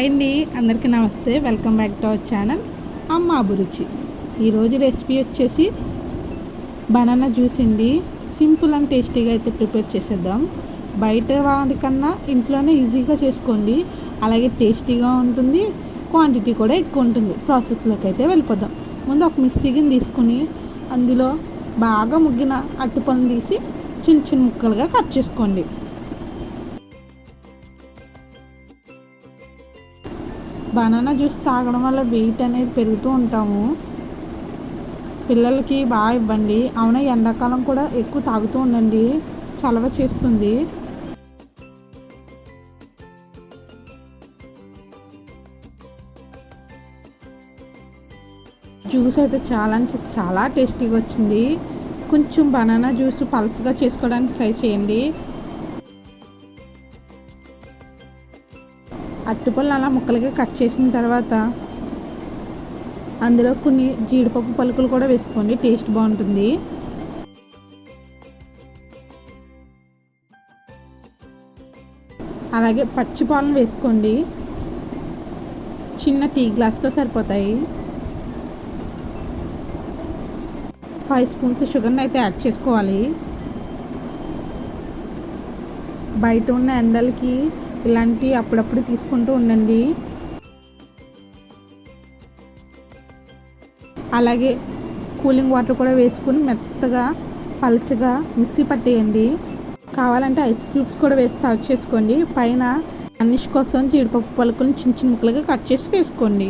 Hi అండి అందరికీ నమస్తే. Welcome back to our channel Amma Abhiruchi. ఈరోజు రెసిపీ వచ్చేసి బనానా జ్యూస్ అండి. సింపుల్ అండ్ టేస్టీగా అయితే ప్రిపేర్ చేసేద్దాం. బయట వాటికన్నా ఇంట్లోనే ఈజీగా చేసుకోండి. అలాగే టేస్టీగా ఉంటుంది క్వాంటిటీ కూడా ఎక్కువ ఉంటుంది. ప్రాసెస్లోకి అయితే వెళ్ళిపోదాం. ముందు ఒక మిక్సీ గిన్నె తీసుకుని అందులో బాగా ముగ్గిన అట్టుపండు తీసి చిన్న చిన్న ముక్కలుగా కట్ చేసుకోండి. బనానా జ్యూస్ తాగడం వల్ల వెయిట్ అనేది పెరుగుతూ ఉంటాము. పిల్లలకి బాగా ఇవ్వండి. అవునా ఎండాకాలం కూడా ఎక్కువ తాగుతూ ఉండండి. చలవ చేస్తుంది. జ్యూస్ అయితే చాలా అంటే చాలా టేస్టీగా వచ్చింది. కొంచెం బనానా జ్యూస్ పల్స్గా చేసుకోవడానికి ట్రై చేయండి. అరటిపళ్ళు అలా ముక్కలుగా కట్ చేసిన తర్వాత అందులో కొన్ని జీడిపప్పు పలుకులు కూడా వేసుకోండి టేస్ట్ బాగుంటుంది. అలాగే పచ్చి పాలను వేసుకోండి. చిన్న టీ గ్లాస్తో సరిపోతాయి. ఫైవ్ స్పూన్స్ షుగర్ని అయితే యాడ్ చేసుకోవాలి. బయట ఉన్న ఎండలకి ఇలాంటి అప్పుడప్పుడు తీసుకుంటూ ఉండండి. అలాగే కూలింగ్ వాటర్ కూడా వేసుకుని మెత్తగా పల్చగా మిక్సీ పట్టేయండి. కావాలంటే ఐస్ క్యూబ్స్ కూడా వేసి సర్వ్ చేసుకోండి. పైన అన్నిష్ కోసం జీడిపప్పు పలుకుని చిన్న చిన్న ముక్కలుగా కట్ చేసి వేసుకోండి.